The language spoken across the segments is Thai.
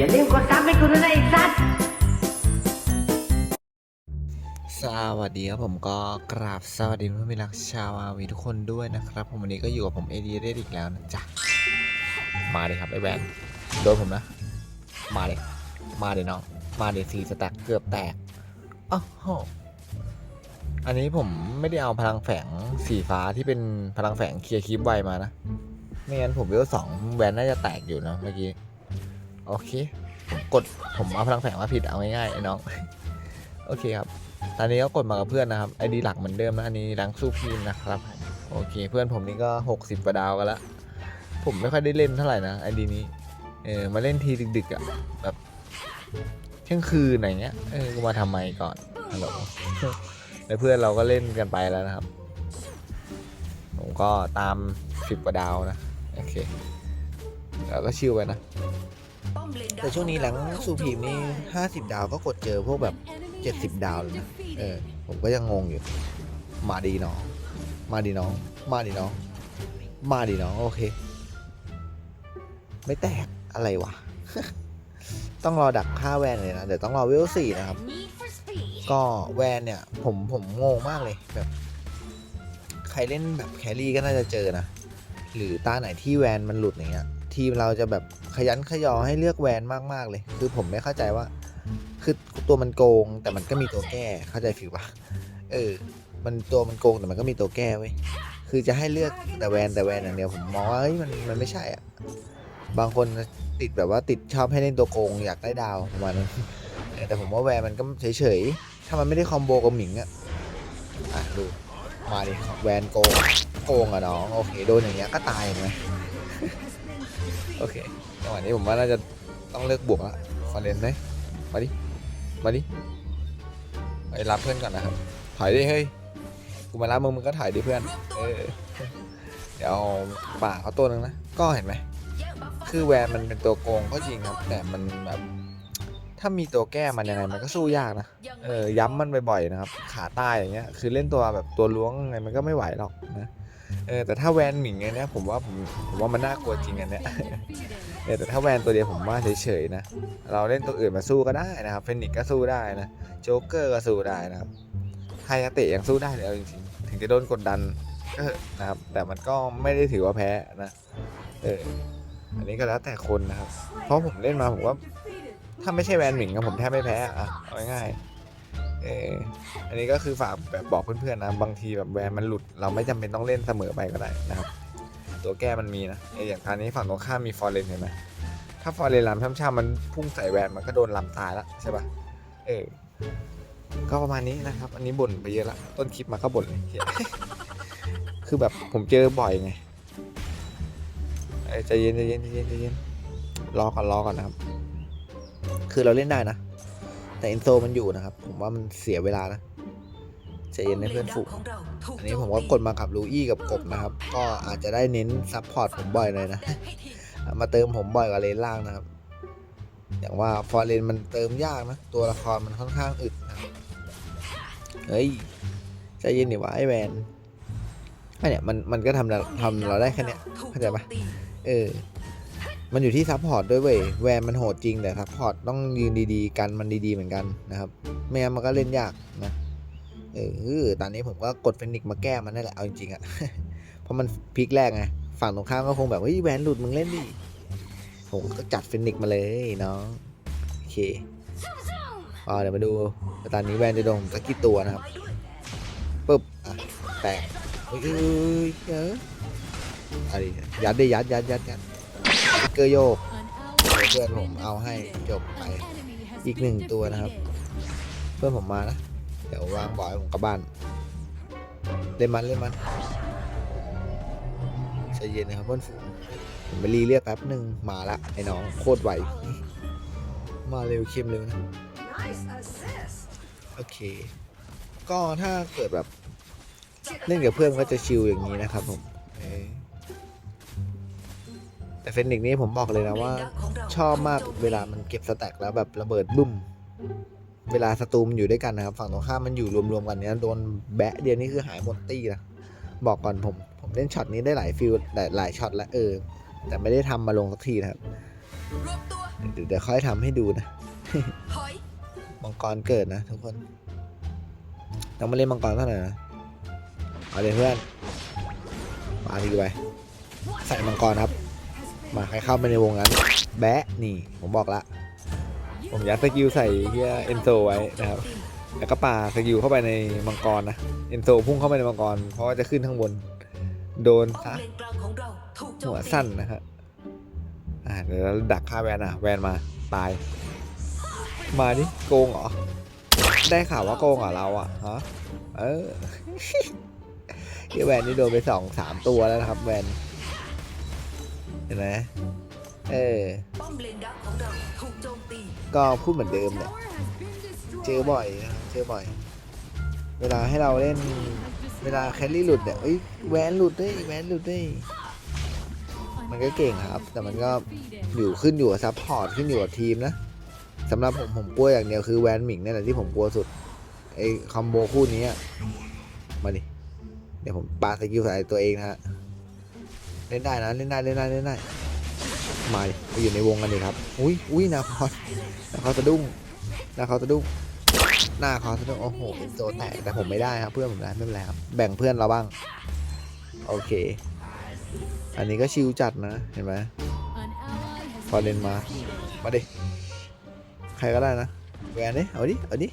อย่าลืมกดซับให้กูด้วยนะไอ้สัตว์สวัสดีครับผมก็กราบสวัสดีเพื่อนมิรักชาวอาวีทุกคนด้วยนะครับ ผมวันนี้ก็อยู่กับผมเอดีเรดอีกแล้วนะจ๊ะมาเลยครับไอแวนโดนผมนะ มาเลย มาเลยน้องมาเลยสีสแต็กเกือบแตกอ้าวอันนี้ผมไม่ได้เอาพลังแฝงสีฟ้าที่เป็นพลังแฝงเคลียร์คลิปไวมานะไม่งั้นผมเวลสองแวนน่าจะแตกอยู่นะเมื่อกี้ โอเค ผมกดผมเอาพลังแฝงมาผิดเอาง่ายๆไอ้น้อง โอเคครับ ตอนนี้ก็กดมากับเพื่อนนะครับไอดีหลักเหมือนเดิมนะอันนี้รังสู้พีมนะครับ โอเค เพื่อนผมนี่ก็ 60กว่าดาวกันละ ผมไม่ค่อยได้เล่นเท่าไหร่นะไอดีนี้ เออมาเล่นทีดึกๆอะแบบเที่ยงคืนอะไรเงี้ย เออกูมาทำไมก่อน ฮัลโหลแล้วเพื่อนเราก็เล่นกันไปแล้วนะครับ ผมก็ตาม10กว่าดาวนะ โอเค แล้วก็ชิลไปนะ แต่ช่วงนี้หลังซูพีมนี่50ดาวก็กดเจอพวกแบบ70ดาวเลยนะเออ ผมก็ยังงงอยู่ มาดีน้อง มาดีน้อง มาดีน้อง มาดีน้อง โอเค ไม่แตกอะไรวะ ต้องรอดักค่าแวนเลยนะ เดี๋ยวต้องรอเวลสี่นะครับ ก็แวนเนี่ย ผมผมงงมากเลยแบบ ใครเล่นแบบแครี่ก็น่าจะเจอนะ หรือตาไหนที่แวนมันหลุดอย่างเงี้ย ทีมเราจะแบบขยันขยอให้เลือกแวนมากๆเลย คือผมไม่เข้าใจว่า คือตัวมันโกงแต่มันก็มีตัวแก้เข้าใจฟิวปะเออ มันตัวมันโกงแต่มันก็มีตัวแก้เว้ยคือจะให้เลือกแต่แวนแต่แวนอย่างเดียวผมมองว่าเฮ้ยมันมันไม่ใช่อะบางคนติดแบบว่าติดชอบให้เล่นตัวโกงอยากได้ดาวประมาณนั้นแต่ผมว่าแวนมันก็เฉยๆ ถ้ามันไม่ได้คอมโบกับหมิงอะอะดู มาดิแวนโกง โกงอะน้อง โอเค โดนอย่างเงี้ยก็ตายเห็นไหม โอเคจังหวะนี้ผมว่าน่าจะต้องเลือกบวกละฟอร์เรนไหมมาดิ มาดิ ไปรับเพื่อนก่อนนะครับถอยดิเฮ้ย กูมารับมึงมึงก็ถอยดิเพื่อน เออ เดี๋ยวป่าเขาตัวหนึงนะ ก็เห็นไหม คือแวนมันเป็นตัวโกงก็จริงครับ แต่มันแบบ ถ้ามีตัวแก้มันยังไงมันก็สู้ยากนะ เออ ย้ำมันบ่อยๆนะครับ ขาใต้อย่างเงี้ย คือเล่นตัวแบบตัวล้วงยังไงมันก็ไม่ไหวหรอกนะ เออแต่ถ้าแวนหมิงอันเนี้ยผมว่าผมผมว่ามันน่ากลัวจริงอันเนี้ยเออแต่ถ้าแวนตัวเดียวผมว่าเฉยๆนะเราเล่นตัวอื่นมาสู้ก็ได้นะครับเฟนิกก็สู้ได้นะโจ๊กเกอร์ก็สู้ได้นะครับไฮยาเตะยังสู้ได้เลยเอาจริงๆถึงจะโดนกดดันก็นะครับแต่มันก็ไม่ได้ถือว่าแพ้นะเอออันนี้ก็แล้วแต่คนนะครับ เพราะผมเล่นมาผมว่าถ้าไม่ใช่แวนหมิงอะผมแทบไม่แพ้อะเอาง่ายๆ เอออันนี้ก็คือฝากแบบบอกเพื่อนๆนะบางทีแบบแวนมันหลุด เราไม่จำเป็นต้องเล่นเสมอไปก็ได้นะครับ ตัวแก้มันมีนะเอออย่างตอนนี้ฝั่งตรงข้ามมีฟอร์เรนเห็นไหมถ้าฟอร์เรนลำช่ำๆมันพุ่งใส่แวนมันก็โดนลำตายแล้วใช่ปะเออก็ประมาณนี้นะครับ อันนี้บ่นไปเยอะละต้นคลิปมาก็บ่นเลยเหี้ย คือแบบผมเจอบ่อยไงเอ้ยใจเย็นใจเย็นใจเย็นใจเย็นรอก่อนรอก่อนนะครับ คือเราเล่นได้นะ แต่อินโซมันอยู่นะครับ ผมว่ามันเสียเวลานะใจเย็นนะเพื่อนฝูงอันนี้ผมก็กดมากับลูอี้กับกบนะครับ ก็อาจจะได้เน้นซับพอร์ตผมบ่อยหน่อยนะ มาเติมผมบ่อยกว่าเลนล่างนะครับ อย่างว่าฟอร์เรนมันเติมยากนะ ตัวละครมันค่อนข้างอึดนะครับเฮ้ยใจเย็นดิวะไอแวนไอเนี่ยมันมันก็ทำเราทำเราได้แค่เนี้ยเข้าใจปะเออ มันอยู่ที่ซัพพอร์ตด้วยเว้ยแวนมันโหดจริงแต่ซัพพอร์ตต้องยืนดีๆ กันมันดีๆเหมือนกันนะครับไม่งั้นมันก็เล่นยากนะเออตอนนี้ผมก็กดเฟนิกมาแก้มันนั่นแหละเอาจริงๆอะเพราะมันพลิกแรกไงฝั่งตรงข้ามก็คงแบบเฮ้ยแวนหลุดมึงเล่นดิผมก็จัดเฟนิกมาเลยเนาะโอเคอ่าเดี๋ยวมาดูตอนนี้แวนจะโดนสักกี่ตัวนะครับปึ๊บอะแตกเฮ้ยเออยอะไรยัดได้ยัดยัดยัดยัด กเกอร์โยกเพื่อนผมเอาให้จบไปอีกหนึ่งตัวนะครับ เพื่อนผมมานะ เดี๋ยววางบอยผมกลับบ้าน เล่นมันเล่นมันใจเย็นนะครับเพื่อนฝูงผมไปรีเรียกแป๊บหนึ่งมาละไอ้น้องโคตรไวมาเร็วเข้มเร็วนะโอเค ก็ถ้าเกิดแบบ เล่นกับเพื่อนก็จะชิลอย่างนี้นะครับผม แต่เฟนิกนี้ผมบอกเลยนะว่า ชอบมากเวลามันเก็บสแต็กแล้วแบบระเบิดบึ้ม เวลาสตูมอยู่ด้วยกันนะครับ ฝั่งตรงข้ามมันอยู่รวมๆกันเนี้ยโดนแบะเดียวนี่คือหายหมดตี้นะบอกก่อนผม ผมเล่นช็อตนี้ได้หลายฟิลหลายหลายช็อตแล้วเออ แต่ไม่ได้ทำมาลงสักทีนะครับเดี๋ยวเดี๋ยวค่อยทำให้ดูนะมังกรเกิดนะทุกคนต้องมาเล่นมังกรเท่าไหร่นะเอาเลยเพื่อนมาดีไปใส่มังกรครับ มาใครเข้าไปในวงนั้น แบะนี่ผมบอกละผมยัดสกิลใส่เฮียเอนโซไว้นะครับแล้วก็ป่าสกิลเข้าไปในมังกรนะเอนโซพุ่งเข้าไปในมังกร เพราะว่าจะขึ้นข้างบน โดนซะหัวสั้นนะครับเดี๋ยวเราดักฆ่าแวนอะ แวนมาตาย มาดิโกงเหรอ ได้ข่าวว่าโกงเหรอเราอะฮะเออที่แวนนี่โดนไปสองสามตัวแล้วนะครับแวน เห็นไหมเออป้อมเลนดักของเราถูกโจมตีก็พูดเหมือนเดิมแหละเจอบ่อยนะครับเจอบ่อย เวลาให้เราเล่นเวลาแคลรี่หลุดเนี่ยเอ้ยแวนหลุดได้ยแวนหลุดได้ยมันก็เก่งครับ แต่มันก็อยู่ขึ้นอยู่กับซัพพอร์ตขึ้นอยู่กับทีมนะสำหรับผมผมกลัวอย่างเดียวคือแวนหมิงนี่แหละที่ผมกลัวสุดไอ้คอมโบคู่นี้อะมาดิเดี๋ยวผมปาสกิลใส่ตัวเองนะฮะ เล่นได้นะเล่นได้เล่นได้เล่นได้มาดิไปอยู่ในวงกันดิครับ อุ้ยอุ้ยนาคอสนาคอสะดุ้งนาคอสสะดุ้งหน้าคอสะดุ้งโอ้โหเป็นโซแตกแต่ผมไม่ได้ครับ เพื่อนผมได้ไม่เป็นไรครับแบ่งเพื่อนเราบ้าง โอเค อันนี้ก็ชิลจัดนะเห็นไหมพอเล่นมา มาดิใครก็ได้นะแวนดิเอาดิเอาดิ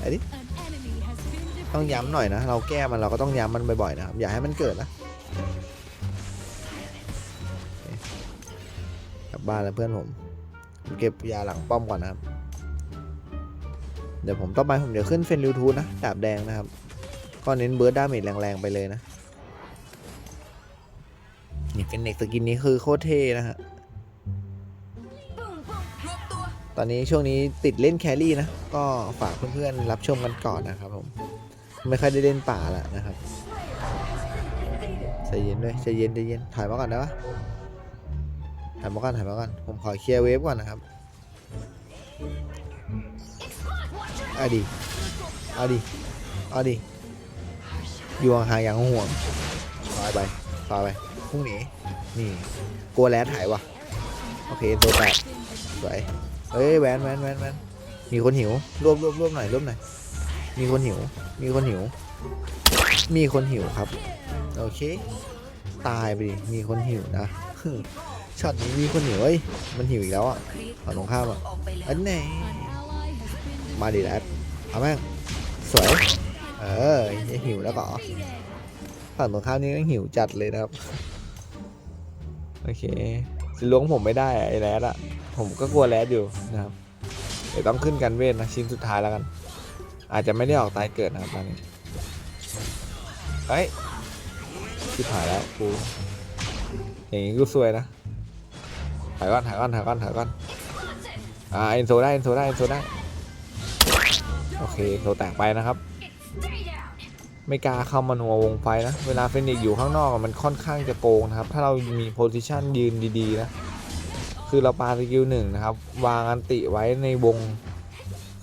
เอาดิต้องย้ำหน่อยนะ เราแก้มันเราก็ต้องย้ำมันบ่อยๆนะครับอย่าให้มันเกิดนะ บบ้านแล้วเพื่อนผมผมเก็บยาหลังป้อมก่อนนะครับ เดี๋ยวผมต่อไปผมเดี๋ยวขึ้นเฟนริวทูนะ ดาบแดงนะครับ ก็เน้นเบิร์ดดาเมจแรงๆไปเลยนะนี่เป็นเน็กสกินนี้คือโคตรเท่นะฮะ ตอนนี้ช่วงนี้ติดเล่นแครี่นะ ก็ฝากเพื่อนๆรับชมกันก่อนนะครับผม ไม่ค่อยได้เล่นป่าล้วนะครับใจเย็นด้วยใจเย็นใจเย็น ถอยมาก่อนนะวะ ถอยมาก่อนถอยมาก่อนผมขอเคลียร์เวฟก่อนนะครับเอาดิเอาดิเอาดิอยู่ห่างอย่างห่วงถอยไปถอยไปพุ่งหนีนี่กลัวแรดหายวะโอเคตัวแตกสวยเฮ้ยแวนแวนแวนแวนมีคนหิวรวบรวบรวบหน่อยรวบหน่อยมีคนหิว มีคนหิว มีคนหิวครับ โอเค ตายไปดิมีคนหิวนะ ช็อตนี้มีคนหิวเอ้ยมันหิวอีกแล้วอะฝั่งตรงข้ามอะอันไหนมาดิแรดเอาแม่งสวยเออยังหิวแล้วก็ฝั่งตรงข้ามนี่ก็หิวจัดเลยนะครับโอเคสิล้วงผมไม่ได้ไอ้แรดอะผมก็กลัวแรดอยู่นะครับเดี๋ยวต้องขึ้นกันเวทนะชิ้นสุดท้ายแล้วกัน อาจจะไม่ได้ออกตายเกิดนะครับตอนนี้เฮ้ยชิบหายแล้วกูอย่างงี้กูซวยนะ ถ่ายก่อนถ่ายก่อนถ่ายก่อนถ่ายก่อนอ่าเอ็นโซได้เอ็นโซได้เอ็นโซได้โอเคโซแตกไปนะครับ ไม่กล้าเข้ามานัววงไฟนะ เวลาเฟนิกอยู่ข้างนอกมันค่อนข้างจะโกงนะครับ ถ้าเรามีโพซิชันยืนดีๆนะ คือเราปาสกิลหนึ่งนะครับ วางอันติไว้ในวง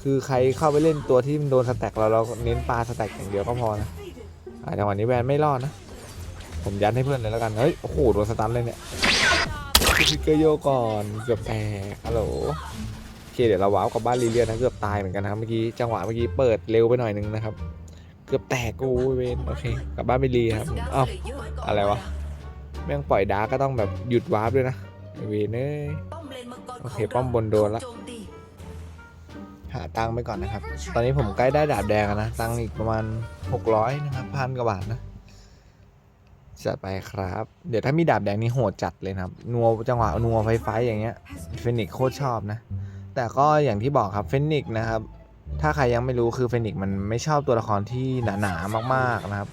คือใครเข้าไปเล่นตัวที่มันโดนสแต็กเราเราเน้นปาสแต็กอย่างเดียวก็พอนะอ่าจังหวะนี้แวนไม่รอดนะ ผมยัดให้เพื่อนเลยแล้วกัน เฮ้ย โอ้โห โดนสตันเลยเนี่ย ฟิกเกอร์โยก่อนเกือบแตกฮัลโหลโอเคเดี๋ยวเราว้าวกับบ้านลีเลียนนะเกือบตายเหมือนกันนะครับเมื่อกี้จังหวะเมื่อกี้เปิดเร็วไปหน่อยนึงนะครับ เกือบแตกกูเวนโอเคกลับบ้านไปรีครับอ้าวอะไรวะแม่งปล่อยดาร์กก็ต้องแบบหยุดวาร์ปด้วยนะเวนเอ้ยป้อมเลนมังกรโอเคป้อมบนโดนละหาตังค์ไปก่อนนะครับ ตอนนี้ผมใกล้ได้ดาบแดงแล้วนะ ตังค์อีกประมาณ 600 นะครับพันกว่าบาทนะ จัดไปครับ เดี๋ยวถ้ามีดาบแดงนี่โหดจัดเลยนะครับ นัวจังหวะนัวไฟไฟอย่างเงี้ยเฟนิกโคตรชอบนะ แต่ก็อย่างที่บอกครับเฟนิกนะครับ ถ้าใครยังไม่รู้คือเฟนิกมันไม่ชอบตัวละครที่หนาๆมากๆนะครับ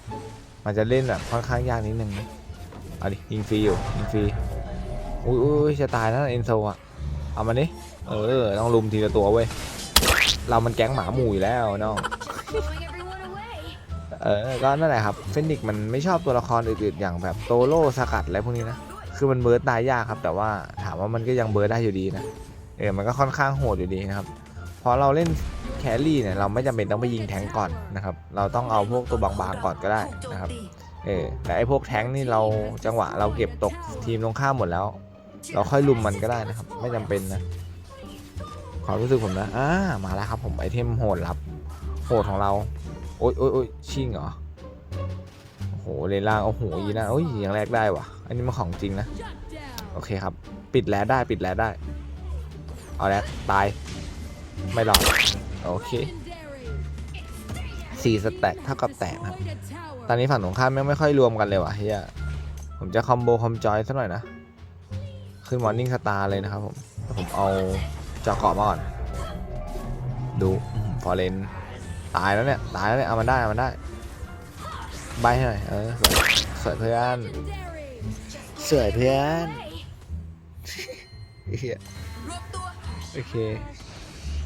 มันจะเล่นแบบค่อนข้างยากนิดนึงเอาดิยิงฟรีอยู่ยิงฟรีอุ้ยจะตายแล้วเอ็นโซอะเอามาดิเออต้องลุมทีละตัวเว้ยเรามันแก๊งหมาหมู่อยู่แล้วน้อง เออ ก็นั่นแหละครับเฟนิกมันไม่ชอบตัวละครอื่นๆ อย่างแบบโตโร่สกัดอะไรพวกนี้นะ คือมันเบิร์ดตายยากครับ แต่ว่าถามว่ามันก็ยังเบิร์ดได้อยู่ดีนะ เออ มันก็ค่อนข้างโหดอยู่ดีนะครับพราะเราเล่นแครี่เนี่ยเราไม่จำเป็นต้องไปยิงแทงก่อนนะครับ เราต้องเอาพวกตัวบางๆก่อนก็ได้นะครับ เออ แต่ไอ้พวกแทงนี่เราจังหวะเราเก็บตกทีมตรงข้ามหมดแล้ว เราค่อยลุมมันก็ได้นะครับ ไม่จำเป็นนะ ความรู้สึกผมนะ อ่า มาแล้วครับผมไอเทมโหดลับ โหดของเรา โอ๊ยโอ๊ยโอ๊ยชิงเหรอโอ้โหเลนล่างโอ้โหยีนะโอ้ยย่างแรกได้ว่ะ อันนี้มันของจริงนะ โอเคครับ ปิดแลดได้ปิดแลดได้ เอาแล้วตาย ไม่หลอดโอเคสี่สแต็กเท่ากับแตกนะครับ ตอนนี้ฝั่งตรงข้ามแม่ไม่ค่อยรวมกันเลยว่ะเฮียผมจะคอมโบคอมจอยสักหน่อยนะ ขึ้นมอร์นิ่งสตาร์เลยนะครับผม ผมเอาจอเกาะมาก่อน ดู ฟอร์เรน ตายแล้วเนี่ย ตายแล้วเนี่ย เอามันได้ เอามันได้ ใบให้หน่อย เออ สวยเพื่อน สวยเพื่อนโอเค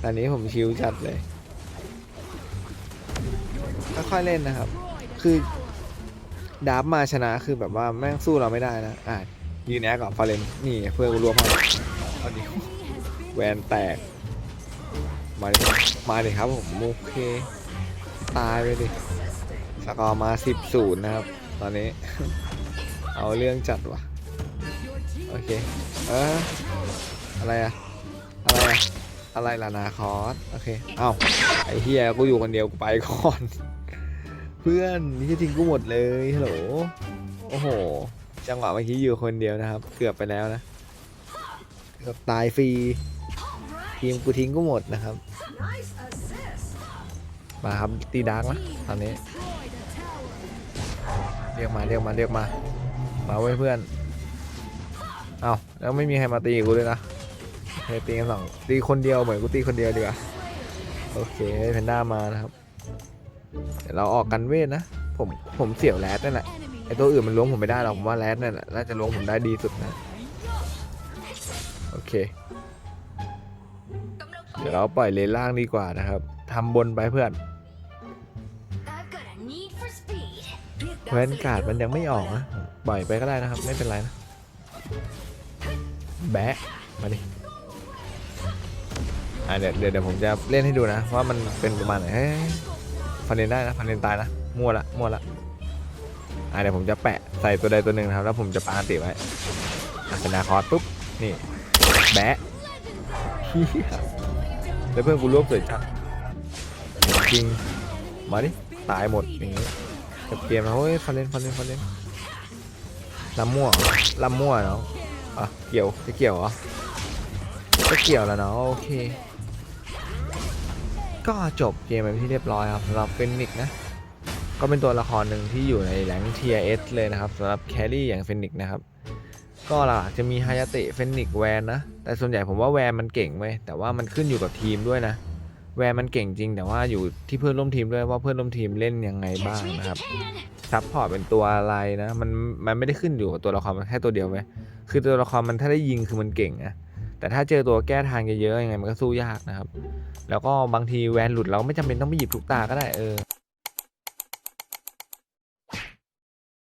ตอนนี้ผมชิลจัดเลยค่อยๆเล่นนะครับ คือดับมาชนะคือแบบว่าแม่งสู้เราไม่ได้นะ อะยืนแอคกับฟาเลนนี่เพื่อนรวมมาเอาดิแวนแตก มาดิมาดิครับผมโอเค ตายไปดิสกอร์มา10ศูนย์นะครับ ตอนนี้ เอาเรื่องจัดวะโอเค เอออะไรอะอะไรอะอะไรล่ะนาคอสโอเค เอ้าไอ้เฮียกูอยู่คนเดียวกูไปก่อน เพื่อนนี่ทิ้งกูหมดเลยฮัลโหลโอ้โห จังหวะเมื่อกี้อยู่คนเดียวนะครับ เกือบไปแล้วนะเกือบตายฟรีทีมกูทิ้งกูหมดนะครับ มาครับตีดาร์กนะตอนนี้ เรียกมาเรียกมาเรียกมา มาไว้เพื่อน เอาแล้วไม่มีใครมาตีกูเลยนะเฮ้ยตีกันสองตีคนเดียวเหมือนกูตีคนเดียวดีกว่าโอเคเพนด้ามานะครับเดี๋ยวเราออกกันเวทนะ ผมผมเสี่ยวแรดนั่นแหละไอตัวอื่นมันล้วงผมไม่ได้หรอกผมว่าแรดนั่นแหละน่าจะล้วงผมได้ดีสุดนะโอเค เดี๋ยวเราปล่อยเลนล่างดีกว่านะครับ ทำบนไปเพื่อนเว้นการ์ดมันยังไม่ออกนะปล่อยไปก็ได้นะครับ ไม่เป็นไรนะ แบะ มาดิอะเดี๋ยวเดี๋ยวผมจะเล่นให้ดูนะ ว่ามันเป็นประมาณไหนเฮ้ยฟันเลนได้นะฟันเลนตายนะ มั่วละ มั่วละอะเดี๋ยวผมจะแปะใส่ตัวใดตัวหนึ่งนะครับ แล้วผมจะปาติไว้อะเป็นาคอร์ปุ๊บ นี่ แบะเหี้ยแล้วเพื่อนกูรวบสวยจัง จริง มาดิ ตายหมดอย่างงี้จบเกมแล้วเฮ้ยฟันเล่นฟันเล่นฟันเล่นลำมั่วลำมั่วเนาะอะ เกี่ยว จะเกี่ยวเหรอจะเกี่ยวแล้วเนาะโอเค ก็จบเกมไปที่เรียบร้อยครับสำหรับเฟนิกซ์นะ ก็เป็นตัวละครหนึ่งที่อยู่ในแหลง TS เลยนะครับสำหรับแครี่อย่างเฟนิกซ์นะครับ ก็หลักจะมีฮายาเตะเฟนิกซ์แวนนะ แต่ส่วนใหญ่ผมว่าแวนมันเก่งเว้แต่ว่ามันขึ้นอยู่กับทีมด้วยนะ แวร์มันเก่งจริง แต่ว่าอยู่ที่เพื่อนร่วมทีมด้วยว่าเพื่อนร่วมทีมเล่นยังไงบ้างนะครับซับพอร์ตเป็นตัวอะไรนะมันมันไม่ได้ขึ้นอยู่กับตัวละครมันแค่ตัวเดียวไหมคือตัวละครมันถ้าได้ยิงคือมันเก่งนะแต่ถ้าเจอตัวแก้ทางเยอะๆยังไงมันก็สู้ยากนะครับ แล้วก็บางทีแวนหลุดเราไม่จำเป็นต้องไปหยิบทุกตาก็ได้เออ